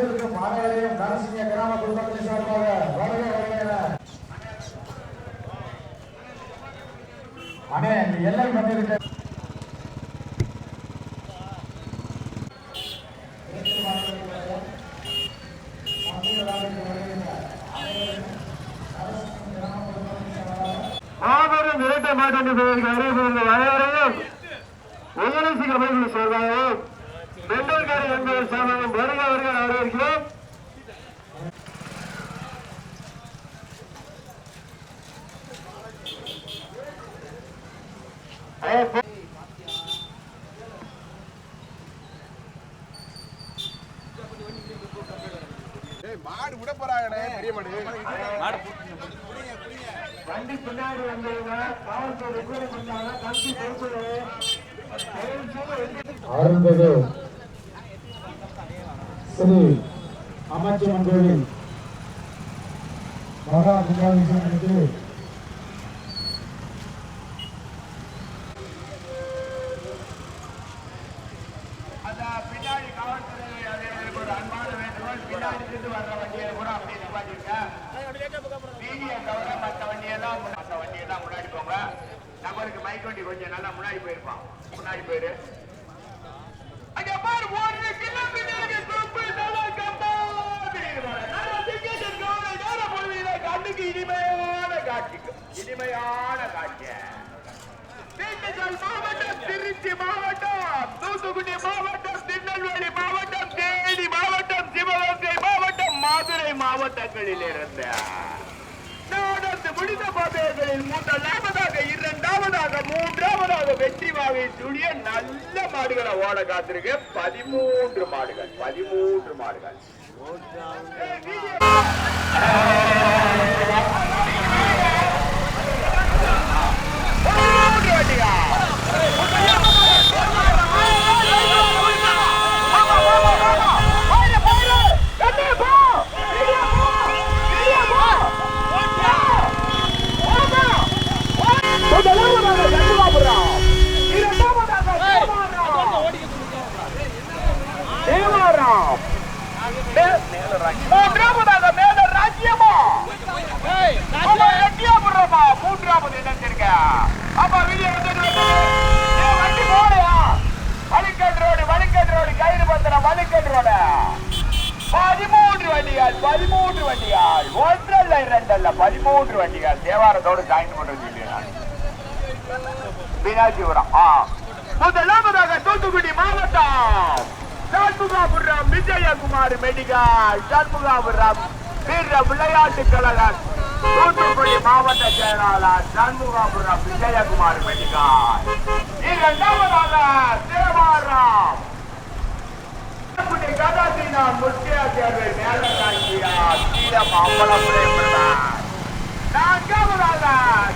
வந்திருக்கும் மாநிலையும் நரசிங்க கிராம குடும்பத்தின் சார்பாக வருக வருக. அடே அண்ணே எல்லை வந்திருக்க விட போறாங்கண்ணே பெரிய மாடு. வண்டி பின்னாடி வந்தவங்க காவல்துறை ரிப்பேர் பண்ணாங்க கம்பி பொறுப்பு அருள்மிகு ஸ்ரீ அமைச்சர் கோவில் மகா கும்பாபிஷேகத்துக்கு அந்த பின்னாடி காவல்துறை அதிகாரிகளுக்கு ஒரு அன்பான வேண்டுகோள் பின்னாடி இருந்து வர்ற வண்டியை கூட அப்படியே நிப்பாட்டிருக்க வீதியை தவிர மற்ற வண்டியெல்லாம் முன்ன- மற்ற வண்டியெல்லாம் முன்னாடி போங்க நம்மளுக்கு மைக் வண்டி கொஞ்சம் நல்லா முன்னாடி போயிருப்பான் முன்னாடி போயிரு அங்க பாரு ஓடுற கிலோ பின்னாடி தூப்பு நல்லா கம்பாது நல்லா டிக்கெட் கவலை நேர பொழுதுல கண்ணுக்கு இனிமையான காட்சி இனிமையான காட்சி திண்டுக்கல் மாவட்டம் திருச்சி மாவட்டம் தூத்துக்குடி மாவட்டம் திருநெல்வேலி மாவட்டம் தேனி மாவட்டம் சிவகங்கை மாவட்டம் மதுரை மாவட்டங்களில் இருந்த நடந்து முடிந்த பதவிகளில் முதலாவதாக இரண்டாவதாக மூன்றாவதாக வெற்றி வாகை சூடிய நல்ல மாடுகளை ஓட காத்திருக்கு. பதிமூன்று மாடுகள் பதிமூன்று மாடுகள். மூன்றாவது இணைஞ்சிருக்க அப்ப வெளியே வந்து. வண்டி போலையா வலிக்கட் ரோடு வலிக்கட் ரோடு கயிறு பத்திரம் வலிக்கட் ரோடு. பதிமூன்று வண்டிகள் பதிமூன்று வண்டிகள். ஒன்றல்ல இரண்டல்ல பதிமூன்று வண்டிகள். தேவாரத்தோடு ஜாயின் பண்ண சொல்லி நான். மீனாட்சிபுரம் ஆ. முதலாவதாக தூத்துக்குடி மாவட்டம். சண்முகாபுரம் விஜயகுமார் மெடிக்கல். சண்முகாபுரம் வீர விளையாட்டு கழகம். தூத்துக்குடி மாவட்ட செயலாளர் சண்முகாபுரம் விஜயகுமார் மெடிக்கல் இரண்டாவதாக தேவாரம் தூத்துக்குடி முக்கிய தேர்வை மேலக்காட்சியா சீரம் அம்பலமுறை பிரதான் நான்காவதாக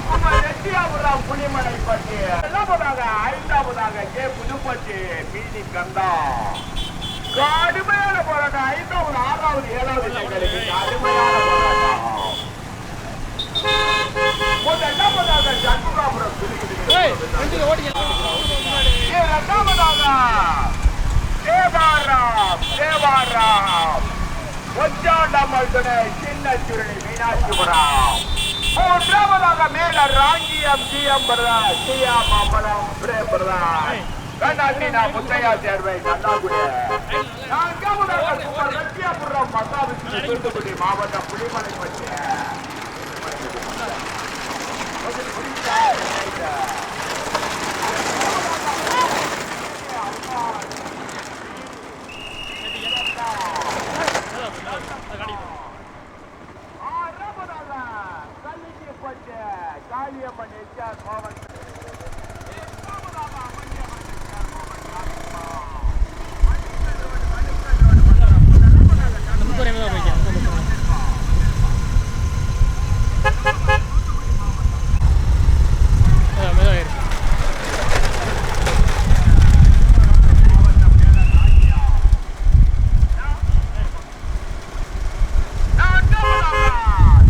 குமர் ரெட்டியாபுரம் புலிமலை பட்டி. இரண்டாவதாக ஐந்தாவதாக கே புதுப்பட்டி மீதி கந்தா. கடுமையான போராட்டம் ஐந்தாவது ஆறாவது ஏழாவது இடங்களுக்கு கடுமையான போராட்டம் முதலாவதாக சண்முகாபுரம் இரண்டாவதாக தேவாராம் தேவாராம் ஒச்சாண்டம்மல் துணை சின்ன சுருளி மீனாட்சிபுரம் மூன்றாவதாக Mela Rangiyam C M Pradhan C M Ambalam Prem Pradhan கண்ணாட்டினா Muthaiya Servai Kannakudi நான்காவதாக குமர் தூத்துக்குடி மாவட்டம் புலிமலை பற்றி ஆறாவதாக கல்லிப்பட்டு காளியம்மன் எச்ஆர் கோவன்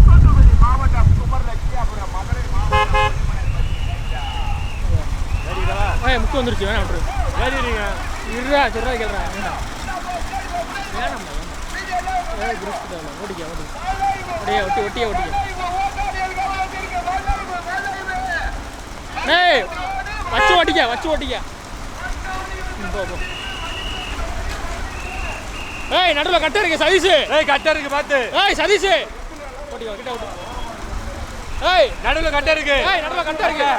தூத்துக்குடி மாவட்டம் குமர் லட்சியாபுரம் மதுரை மாவட்டம் முக்கு வந்துருச்சு வேணாம் விட்டுரு ஏறிடுங்க இருடா சொல்றா கேள்றா வேணாம் வேணாம் ஏய் பிரிஸ்ட் தான் ஓடிக்க ஓடிக்க அப்படியே ஒட்டி ஒட்டியே ஓட்டிக்க ஏய் வச்சு ஓட்டிக்க வச்சு ஓட்டிக்க ம், போ போ ஏய் நடுவில் கட்ட இருக்கு சதீஷ் ஏய் கட்ட இருக்கு பாத்து ஏய் சதீஷ். ஓட்டிக்க கிட்ட ஓட்டு ஏய் நடுவுல கட்ட இருக்கு. ஏய் நடுவில் கட்ட இருக்கு.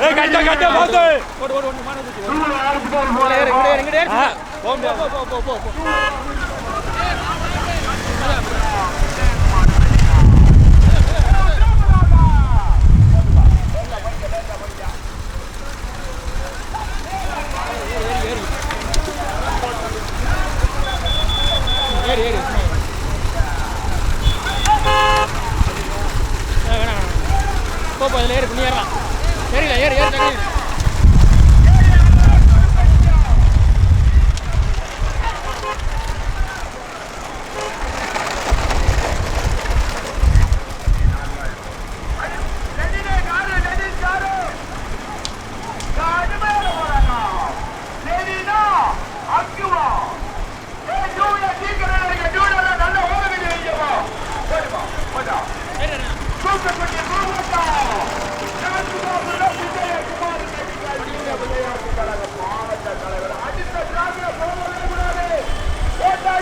ஏய் கட்ட கட்ட பாத்து ஓடு ஓடு ஓடு மாடு தூக்கு. ஓடு ஏறு இங்கடே ஏறு இங்கடே ஏறு ஆ, போ போ போ போ போ போ ஏறு ஏறு சும்மா ஏறு. ஏய், வேணாம் வேணாம் கோப்பம் அதில் ஏறு நீ ஏறலாம் ஏறில ஏறு. ஏறு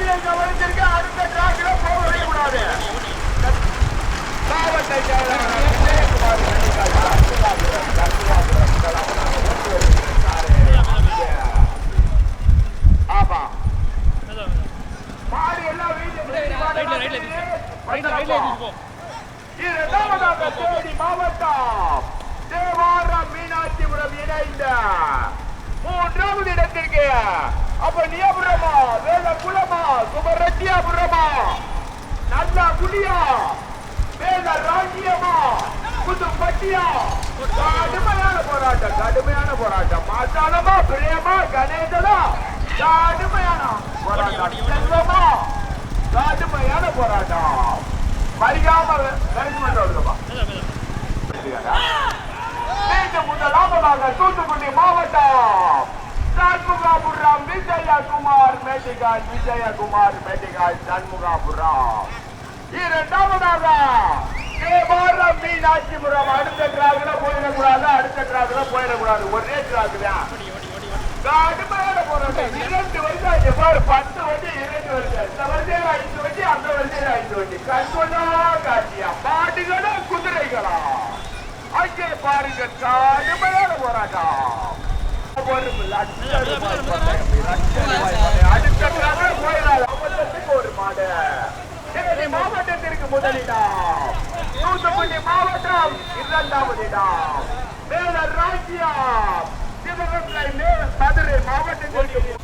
அடுத்த டிராக்ல போக விடக்கூடாது மாவட்ட ஆமா. மாடு எல்லாம் இரண்டாவதாக தேனி மாவட்டம். தேவாரம் மீனாட்சிபுரம் இணைந்த மூன்றாவது இடத்திற்கு அப்ப நியபுரமா வேல குலமா சுபரட்டியாபுரமா நல்ல குடியா? வேல ராஜ்யமா? புதுப்பட்டியா கடுமையான போராட்டம் கடுமையான போராட்டம். மாசாலமா பிரேமா கணேசனா? கடுமையான போராட்டம் செல்வமா? கடுமையான போராட்டம். மறிக்காம கரிசமெண்ட் வருதுப்பா மீண்டும் முதலாவதாக தூத்துக்குடி மாவட்டம். சண்முகாபுரம் விஜயகுமார் மேட்டிகால் விஜயகுமார் மேட்டிகால் சண்முகாபுரம் இரண்டாவதாக தேவாரம் மீனாட்சிபுரம் அடுத்த டிராக்ல போயிடக்கூடாது அடுத்த டிராக்ல போயிடக்கூடாது ஒரே டிராக் தான் கடுமையான போராட்டம் இரண்டு வருஷம் ஆச்சு பாரு பத்து வண்டி இரண்டு வருஷம் இந்த வருஷம் ஐந்து வண்டி அந்த வருஷம் ஐந்து வண்டி கண்கொண்டா காட்சியா மாடுகளா குதிரைகளா அங்கே பாருங்க கடுமையான போராட்டம் மாவட்டத்திற்கு முதலிடம் தூத்துக்குடி மாவட்டம் இரண்டாவது இடம் வேலர் ராஜ்யம் சிவகங்கை மதுரை மாவட்டத்திற்கு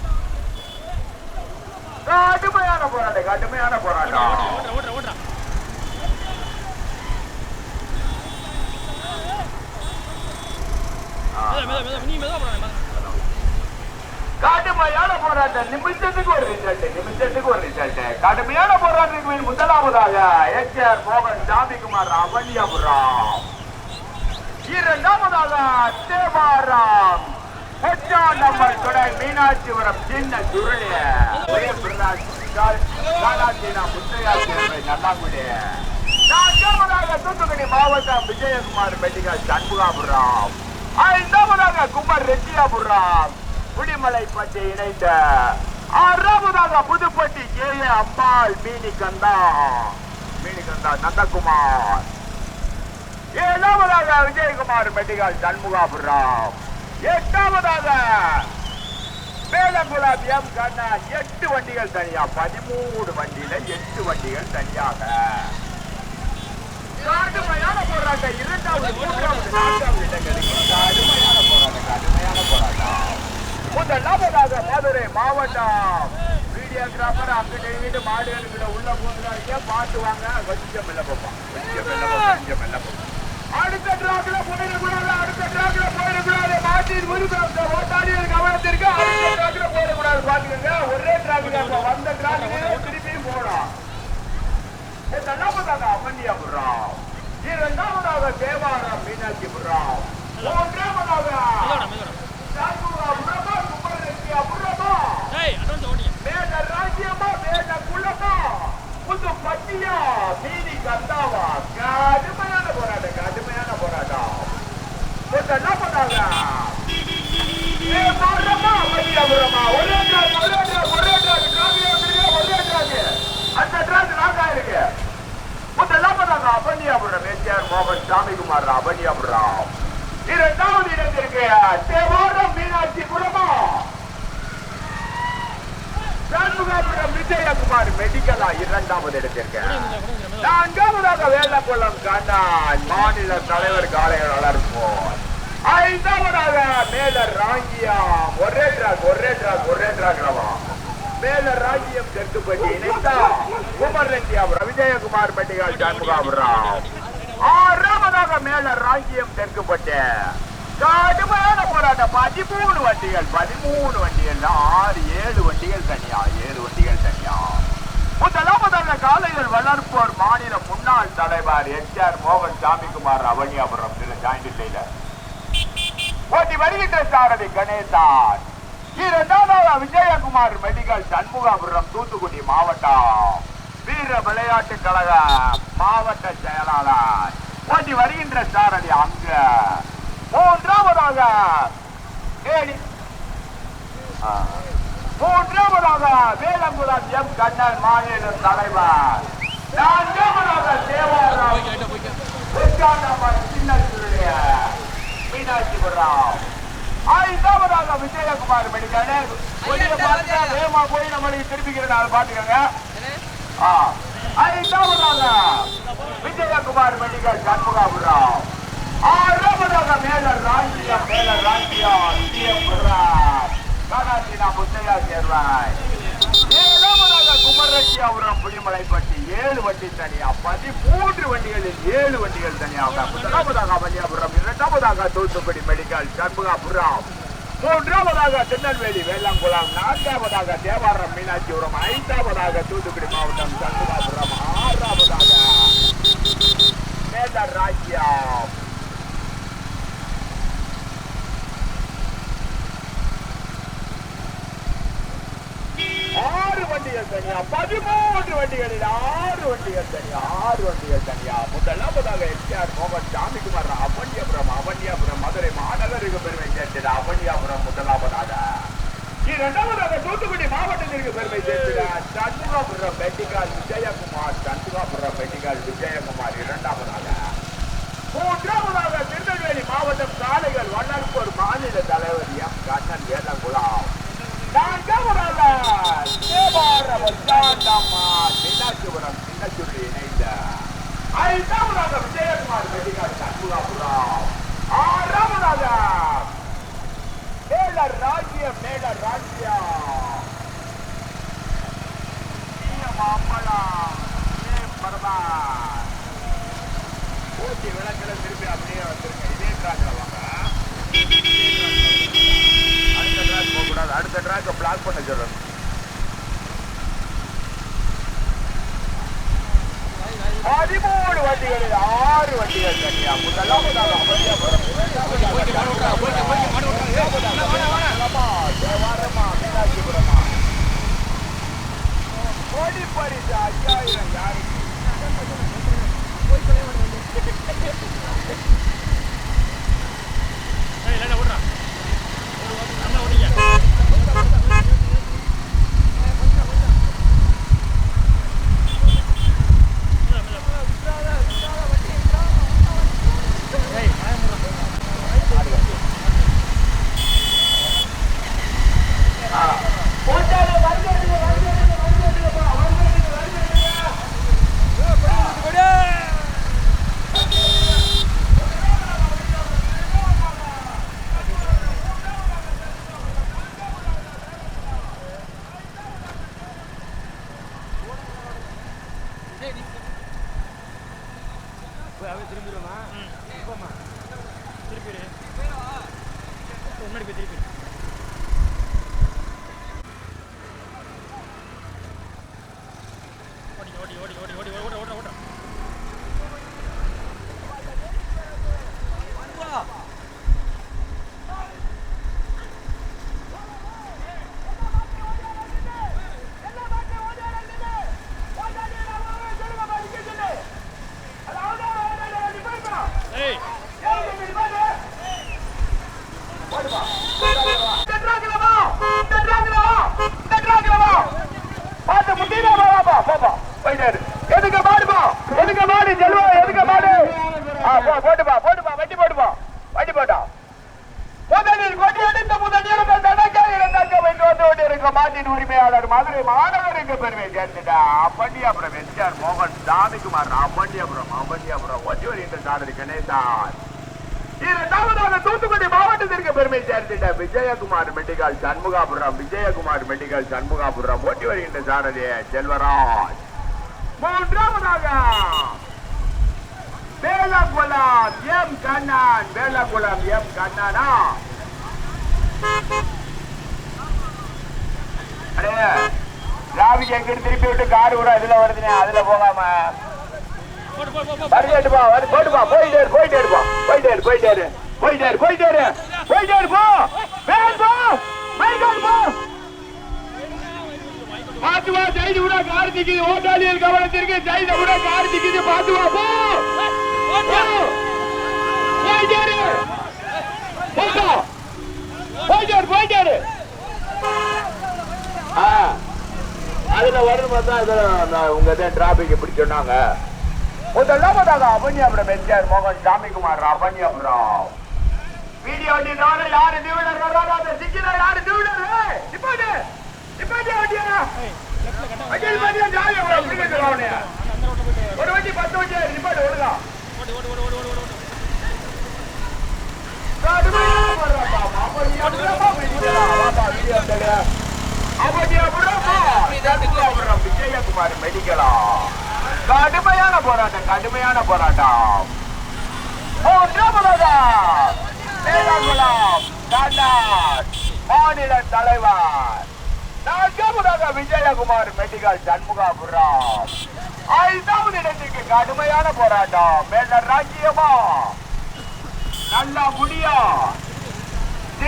கடுமையான போராட்டம் கடுமையான போராட்டம் நீ மெத போறாங்க கடுமையான போராட்டம் நிமிஷத்துக்கு ஒரு ரிசல்ட் நிமிஷத்துக்கு ஒரு ரிசல்ட் கடுமையான போராட்டத்துக்கு முதலாவதாக எச்ஆர் மோகன் ஜாமிகுமார் அவனியாபுரம் இரண்டாவதாக தேவாராம். நம்பர் தொடை மீனாட்சிபுரம் சின்ன சுருளிய முத்தையா தூத்துக்குடி மாவட்டம் விஜயகுமார் மெடிக்கல் சண்முகாபுரம். ஐந்தாவதாக குமார் ரெட்டியாபுரம். குடிமலைப்பட்டி இணைந்த ஆறாவதாக புதுப்பட்டி கே. ஏ. அம்பாள் மீனிகந்தா. மீனிகந்தா நந்தகுமார். ஏழாவதாக விஜயகுமார் மெடிகால் சண்முகாபுரம். எட்டாவதாக வேலங்குளம் எம். கண்ணா. எட்டு வண்டிகள் தனியா. பதிமூணு வண்டியில எட்டு வண்டிகள் தனியாக. கடுமையான போராட்டம். இரண்டாவது மூன்றாவது நான்காவது இடங்களுக்கு கடுமையான போராட்டம். கடுமையான போராட்டம். முதலாவதாக மதுரை மாவட்டம். வீடியோகிராஃபர் அங்கிட்ட இங்கிட்டு மாடுகளுக்கு உள்ள போகிறாங்க பார்த்து வாங்க. கொஞ்சம் மெல்ல போப்பான் கொஞ்சம் மெல்ல போப்பான் கொஞ்சம் மெல்ல போப்பான் அடுத்த டிராக்ல போயிடக்கூடாது அடுத்த டிராக்ல போயிடக்கூடாது மாட்டி முருகன் ஓட்டாளிகள் கவனத்திற்கு அடுத்த டிராக்ல போயிடக்கூடாது பாத்துக்கங்க ஒரே டிராக்ல வந்த டிராக்ல திருப்பியும் போகணும் முதலாவதாக அவனியாபுரம் இரண்டாவதாக தேவாரம் மீனாட்சிபுரம் மூன்றாவதாக மெதுவாடா மெதுவாடா சாத்துவா புறமா குமரத்தியா புறமா ஏய் அட்வான்ஸ் ஓடிங்க மேல ராஜ்யமா மேல குலமா புது மீதி கந்தாவா கடுமையான போராட்டம் கடுமையான போராட்டம் கொஞ்சம் என்ன பண்ணாங்க ஏ ஒரே ஒரே ஒரே அந்த இரண்டாவது இடத்திற்கு மீனாட்சி குலமா சண்முகாபுரம் விஜயகுமார் மெடிக்கலா இரண்டாவது இடத்திற்கு நான்காவதாக வேலக்குளம் கண்ணான் மாநில தலைவர் காலையாளர் போல். ஐந்தாவதாக மேல ராங்கியா ஒரே டிராக் ஒரே டிராக் ஒரே ட்ராக் மேல ராங்கியம் தெற்குப்பட்டி இணைந்தா குமர் ரெட்டியாபுரம் விஜயகுமார் மெடிக்கல் சண்முகாபுரம். ஆறாவதாக மேல ராங்கியம் தெற்குப்பட்டு கடுமையான போராட்டம் பதிமூணு வண்டிகள் பதிமூணு வண்டிகள் ஆறு ஏழு வண்டிகள் தனியா ஏழு வண்டிகள் தனியா? முதலாவதாக காலையில் வளர்ப்போர் மாநில முன்னாள் தலைவர் எச் மோகன் சாமிக்குமார் அவனியாபுரம் திரு ஜாயிண்டில் ஓட்டி வருகின்ற சாரதி கணேசான் இரண்டாவது விஜயகுமார் மெடிக்கல் சண்முகாபுரம் தூத்துக்குடி மாவட்டம். வீர விளையாட்டு கழக மாவட்ட செயலாளர். ஓட்டி வருகின்ற சாரதி அங்க. மூன்றாவதாக. ஆ. மூன்றாவதாக வேலங்குளம் எம். கண்ணன் மாநில தலைவர். நான்காவதாக தேவாரம். மீனாட்சிபுரம் ஐந்தாவதாக விஜயகுமார் மெடிக்கல். வேகமா போய் நம்மளுக்கு திருப்பிக்கிறனால பாத்துக்கோங்க. ஆ. ஐந்தாவதாக விஜயகுமார் மெடிக்கல் சண்முகாபுரம் ஆறாவதாக மேல ராஞ்சியம் மேல ராஞ்சியம் சிஎம் காடாச்சினா முத்தையா சேர்வாய் ஏழாவதாக குமரட்சியாபுரம் புலிமலைப்பட்டி ஏழு வண்டி தனியா பதிமூன்று வண்டிகளில் ஏழு வண்டிகள் தனியாக முதலாவதாக வண்டியாபுரம் இரண்டாவதாக தூத்துக்குடி மெடிக்கல் சண்முகாபுரம் மூன்றாவதாக திருநெல்வேலி வேளாங்குளம் நான்காவதாக தேவாரம் மீனாட்சிபுரம் ஐந்தாவதாக தூத்துக்குடி மாவட்டம் சண்முகாபுரம் ஆறாவதாக மேலர் ராஜ்யா ஆறு வண்டிகள் தனியா? பதிமூன்று வண்டிகளில் ஆறு வண்டிகள் தனியா? ஆறு வண்டிகள் தனியா? முதலாவதாக எஸ்ஆர் மோகன் சாமிக்குமார் அவன்யாபுரம் அவன்யாபுரம் மதுரை மாநகருக்கு பெருமை சேர்த்தது அவன்யாபுரம் முதலாவதாக. இரண்டாவதாக தூத்துக்குடி மாவட்டத்திற்கு பெருமை சேர்த்தது சண்முகாபுரம் பெட்டிகால் விஜயகுமார் சண்முகாபுரம் பெட்டிகால் விஜயகுமார் இரண்டாவதாக. மூன்றாவதாக திருநெல்வேலி மாவட்டம் சாலைகள் வண்ணற்பூர் மாநில தலைவர் எம் கண்ணன் வேலங்குளம் நான்காவதாக ராஜ்யம் விளக்குல இதே அடுத்த ட்ராக் அடுத்த பிளாக் பண்ண சொல்லணும். பதிமூணு வண்டிகளில் ஆறு வண்டிகள் தனியா. முதலாம் அமர்த்தியாபுரம் தேவாரமா மீனாட்சிபுரமா கோடி பரிசு ஐயாயிரம் யாருக்கு ஏய் இல்ல ஓடிங்க திரும்பிடுமா திருப்பிடு முன்னாடி போய் திருப்பி ஓடி ஓடி ஓடி ஓடி ஓடி ஓட ஓட ஓட போயிட்டாரு எதுக்கு மாடுப்பா எதுக்கு மாடு செல்வா எதுக்கு மாடு ஆ, போ- போட்டுப்பா போட்டுப்பா வண்டி போட்டுப்பா வண்டி போட்டா முதலில் கொடி எடுத்த முதல் இருந்த தனக்க இரண்டாக்க வைத்து வந்து கொண்டிருக்க மாட்டின் உரிமையாளர் மதுரை மாநகருக்கு பெருமை சேர்த்துட்டா? அப்பண்டியாபுரம் எஸ்ஆர் மோகன் சாமிக்குமார் அப்பண்டியாபுரம் அப்பண்டியாபுரம். ஒட்டி வருகின்ற சாரதி கணேசான் இரண்டாவதாக தூத்துக்குடி மாவட்டத்திற்கு பெருமை சேர்த்துட்ட விஜயகுமார் மெடிக்கல் சண்முகாபுரம். விஜயகுமார் மெடிக்கல் சண்முகாபுரம். ஓட்டி வருகின்ற சாரதி செல்வராஜ். மூன்றாவதாக வேலகுளம் எம் கண்ணன். வேலகுளம் எம் கண்ணானா? அடே ராவிக்கு எங்கிட்டு திருப்பி விட்டு காடு கூட இதுல வருதுனே அதுல போகாம. போடு வந்து போட்டுப்பா போயிட்டே போயிட்டே போயிட்டே போயிட்டே போயிட்டே போயிட்டே போயிட்டே போ. வேன் போ. மைக்கால் போ. பாத்து வா ஜெயிது விட கார்த்திக்கு ஓட்டாளியல் கவனத்திற்கு ஜெயித விட கார் திக்குது வா போ. போயிட்டே போயிட்டே போயிட்டே ஆ. அதுல வரும் பார்த்தா இதுல உங்க தான் டிராபிக் இப்படி சொன்னாங்க? முதலாவதாக அவனியாபுரம் எஸ்ஆர் மோகன் சாமிக்குமார் அவனியாபுரம் வீடியோ வண்டினால யாரு டிவிடர் வர்றாரோ அந்த சிக்கில யாரு? டிவிடர் வண்டியா பாத்தியா ஜாலியா ஒரு வண்டி பத்து வண்டி நிப்பாட்டு ஒழுங்கா ஓடு ஓடு ஓடு ஓடு ஓடு ஓடு. கடுமையான போராட்டம். அவனியாபுரமா பிடிக்கலாம். வாப்பா, வீடியோ எடுத்துடு. அவனியாபுரமா? சண்முகாபுரம் விஜயகுமார் மெடிக்கலா கடுமையான போராட்டம். கடுமையான போராட்டம் மாநில தலைவர் நான்காவதாக விஜயகுமார் மெடிக்கல் சண்முகாபுரம் ஐந்தாவது இடத்துக்கு கடுமையான போராட்டம் மேல ராஜ்யமா நல்லா முடியும்.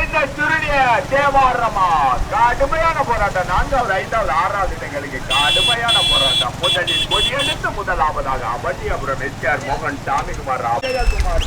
இந்த சுருளிய தேவாரமா? கடுமையான போராட்டம். நான்காவது ஐந்தாவது ஆறாவது இடங்களுக்கு கடுமையான போராட்டம். முதலில் கொடியெடுத்து முதலாவதாக அவனியபுரம் எஸ்ஆர் மோகன் சாமிக்குமார் அபயகுமார்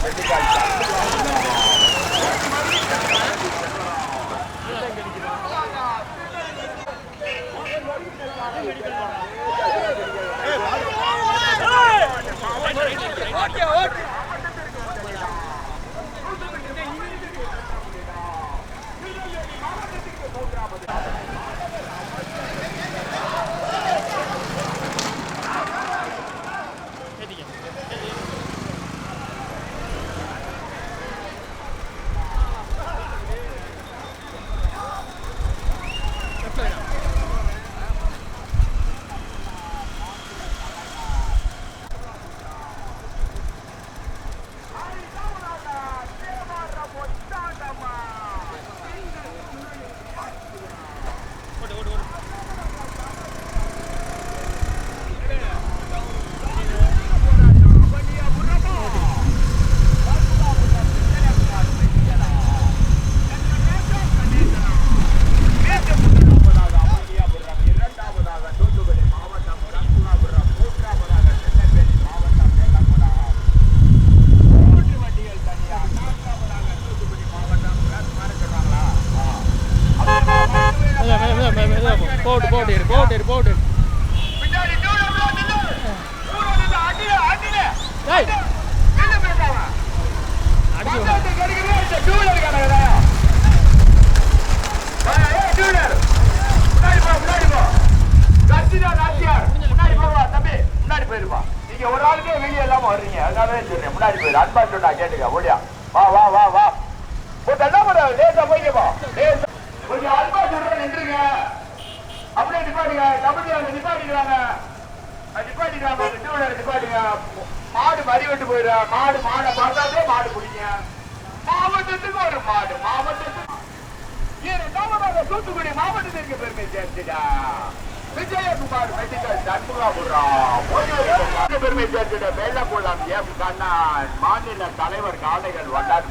பெருமை சேர்த்துட வேலக்குளம் எம் கண்ணன் மாநில தலைவர் காளைகள் வண்டார்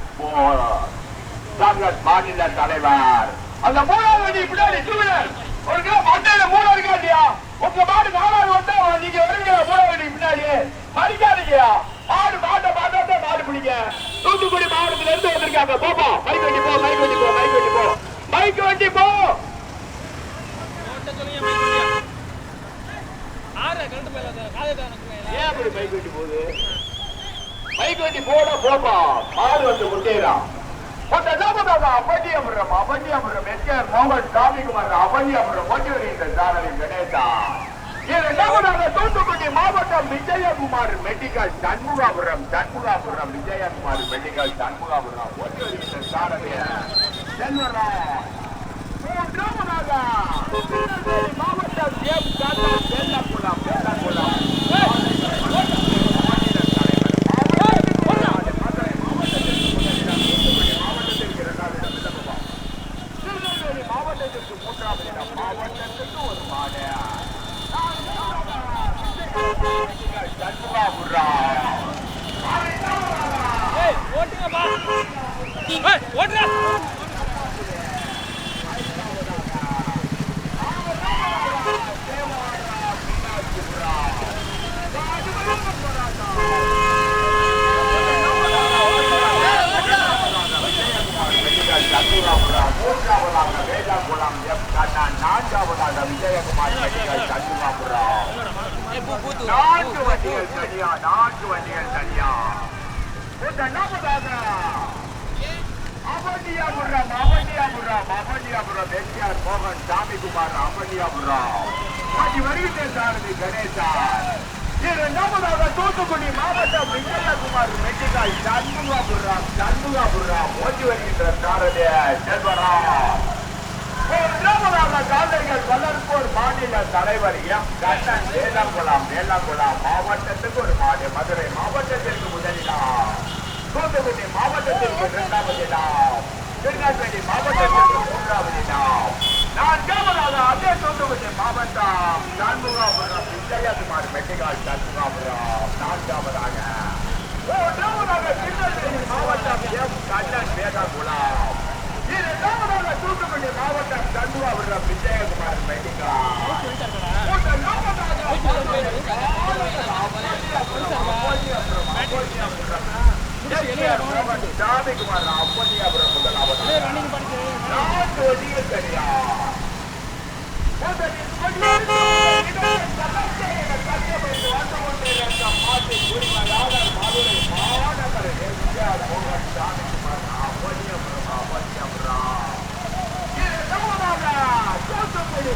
காங்கிரஸ் மாநில தலைவர் அந்த மூணாவது பின்னாடி டூவீலர் ஒரு கிலோ மண்டையில மூணு இருக்கா இல்லையா உங்க மாடு நாலாவது வந்தா நீங்க வருவீங்களா மூணாவது வண்டி பின்னாடி மறிக்காதீங்கயா மாடு மாட்டை மாட்டாட்டே மாடு பிடிங்க தூத்துக்குடி மாவட்டத்துல இருந்து வந்திருக்காங்க போப்பா மைக் வண்டி போ மைக் வண்டி போ மைக் வண்டி போ மைக் வண்டி போ ஓட்ட சொல்லுங்க மைக் வண்டியா ஆறு ஏன் அப்படி பைக் வெட்டி போகுது? பைக் வெட்டி போட போப்பா. மாடு வந்து முட்டேறான் அபண்டியபுரம் அபண்டியபுரம் எஸ்கேஆர் மோகன் சாமிக்குமார் அபண்டியபுரம் ஓட்டி வருகின்ற சாரதி கணேசா. இரண்டாவதாக தூத்துக்குடி மாவட்டம் விஜயகுமார் மெடிக்கல் சண்முகாபுரம் சண்முகாபுரம் விஜயகுமார் மெடிக்கல் சண்முகாபுரம். ஓட்டி வருகின்ற சாரதி தான் நாம தாதா அபன்யாபுரம் அபன்யாபுரம் அபன்யாபுரம் எம்ஜிஆர் மோகன் சாமிகுமார் அபன்யாபுரம் அது வருகின்ற சாரதி கணேசா. தூத்துக்குடி மாவட்டம் வெங்கடகுமார் மெட்டிகால் சண்முகாபுரம் சண்முகாபுரம் ஓட்டி வருகின்ற சாரதி செல்வராம். முதலாவதாக காலைகள் வளர்ப்போர் மாநில தலைவர் எம். கண்ணன் வேளாங்குளம் வேளாங்குளம் மாவட்டத்துக்கு ஒரு மாநில மதுரை மாவட்டத்திற்கு முதலிடம் தூத்துக்குடி மாவட்டத்திற்கு இரண்டாவது இடம். திருநெல்வேலி மாவட்டத்திற்கு மூன்றாவது இடம். நான்காவதாக அதே தூத்துக்குடி மாவட்டம். சண்முகாபுரம் விஜயகுமார் மெட்டிகால் சண்முகாபுரம். நான்காவதாக மூன்றாவதாக திருநெல்வேலி மாவட்டம் எம். கண்ணன் வேதகுலம் இரண்டாவதாக தூத்துக்குடி மாவட்டம் சண்முகாபுரம் விஜயகுமார் மெட்டிகால். சாமிக்குமார் அப்பன்னியாபுரம் நாட்டு வழியில் தெரியா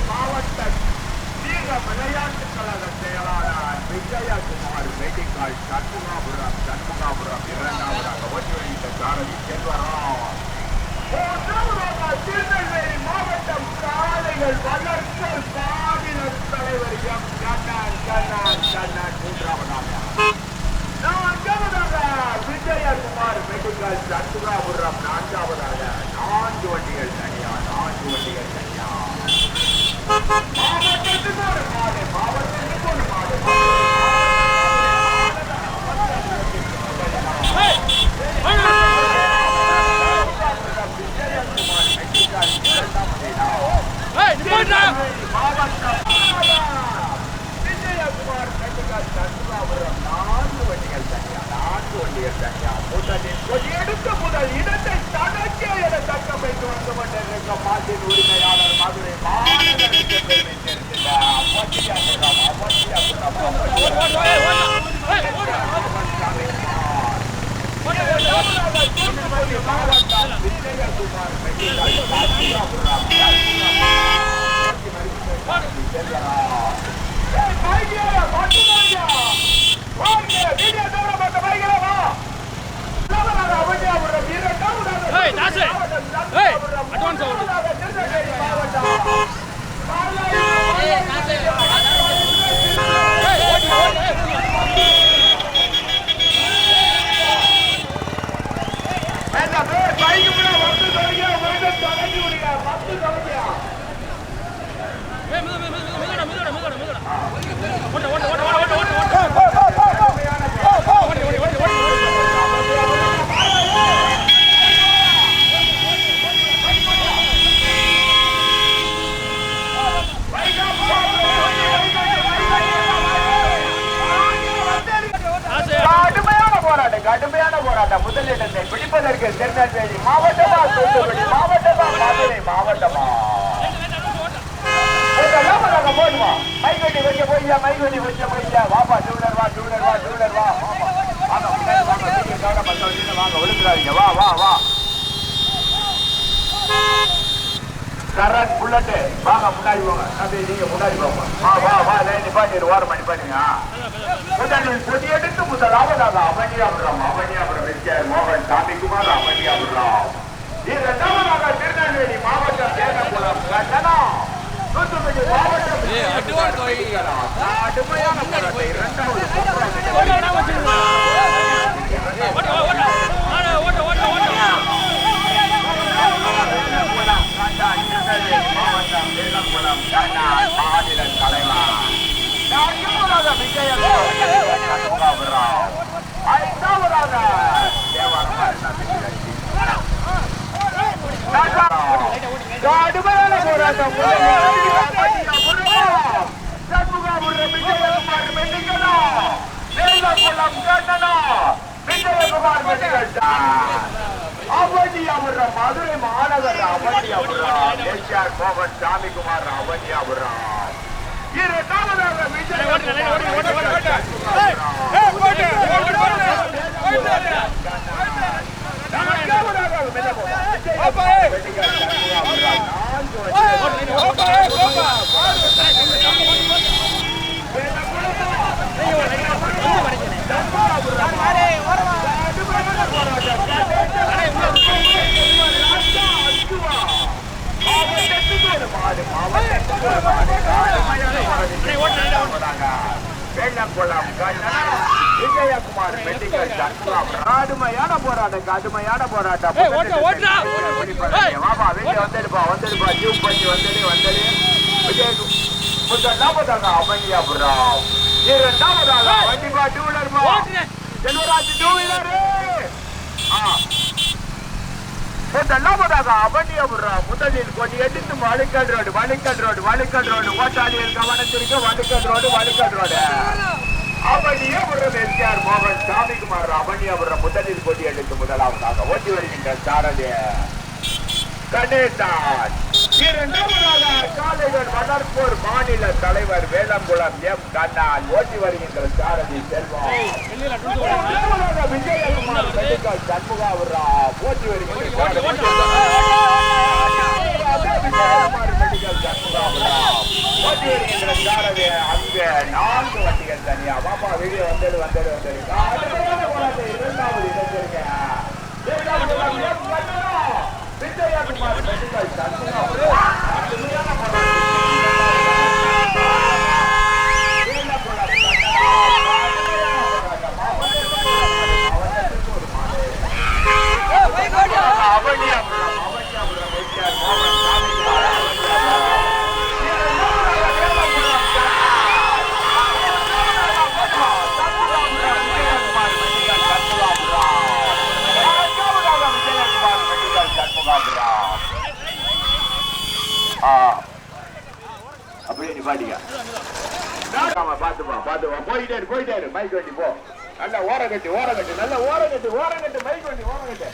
மாவட்ட தீர விளையாட்டு கழக செயலாளர் விஜயகுமார் மெடிக்கல் சண்முகாபுரம் சண்முகாபுரம் இரண்டாவதாக ஓட்டி வைத்த சாரதி செல்வராம் திருநெல்வேலி மாவட்டம் காளைகள் வளர்த்தல் பாடினர் தலைவர் எம் கண்ணன் கண்ணன் கண்ணன் மூன்றாவதாக நான்காவதாக விஜயகுமார் மெடிக்கல் சண்முகாபுரம் நான்காவதாக. முன்னாடி போங்க தம்பி நீங்க முன்னாடி போங்க வா வா வா லைன் நிப்பாட்டி ஓரம் நிப்பாட்டுங்க முதலில் கொடியெடுத்து முதலாவதாக அவனியாபுரம் அவனியாபுரம் எஸ்கேஆர் மோகன் சாமிக்குமார் அவனியாபுரம் இரண்டாவதாக திருநெல்வேலி மாவட்டம் தூத்துக்குடி மாவட்டம் கடுமையான போராட்டம் இரண்டாவது மாவட்டம் வேலங்குளம் கண்டான் தலைவர் நான்காவதாக விஜயம் ஐந்தாவதாக கடுமையான போராட்டம் சண்முகாபுரம் விஜயகுமார் விஜயகுமார் அவனியாபுரம் மதுரை மாநகர் அவனியாபுரம் எஸ்ஆர் மோகன் சாமிக்குமார் அவனியாபுரம் இரண்டாவதாக விஜய் மெடிக்கல் கடுமையான போராட்டம் கடுமையான போராட்டம் ஏய், ஓட்டு, ஓட்டுடா. வந்துடுப்பா வந்துடுப்பா ஜூம் பண்ணி வந்துடு வந்துடு விஜய் முதலாவதாக அமைதியாபுரம் இரண்டாவதாக வண்டிப்பா டூ செல்வராஜ் டூ வீலரு முதலாவதாக அவனியபுரம் முதலில் கொடி எடுத்து வழுக்கல் ரோடு வழுக்கல் ரோடு வழுக்கல் ரோடு ஓட்டாளியல் கவனத்திற்கு வழுக்கல் ரோடு வழுக்கல் ரோடு அவனியபுரம் எஸ்ஆர் மோகன் சாமிக்குமார் அவனியபுரம் முதலில் கொடி எடுத்து முதலாவதாக ஓட்டி வருகின்ற சாரதி கணேசன் இரண்டாவதாக காலைகள் வளர்ப்போர் மாநில தலைவர் வேலங்குளம் எம் கண்ணால் ஓட்டி வருகின்ற சாரதி செல்வம். விஜயகுமார் மெடிக்கல் சண்முகாபுரா ஓட்டி வருகின்ற விஜயகுமார் மெடிக்கல் சண்முகாபுரா ஓட்டி. வருகின்ற சாரதி அங்க நான்கு வண்டிகள் தனியா. பாப்பா வெளியே வந்தது வந்தது வந்தது இரண்டாவது இடத்திற்கு விஜயகுமார் மெடிக்கல் சண்முகாபுரா கடுமையான அப்படியே நிப்பாட்டிக்க ஆமா, பாத்துப்பா பாத்துப்பா. போயிட்டே போயிட்டே மைக் வண்டி போ. நல்ல ஓரம் கட்டு ஓரம் கட்டு நல்ல ஓரம் கட்டு ஓரம் கட்டு மைக் வண்டி ஓரம் கட்டு.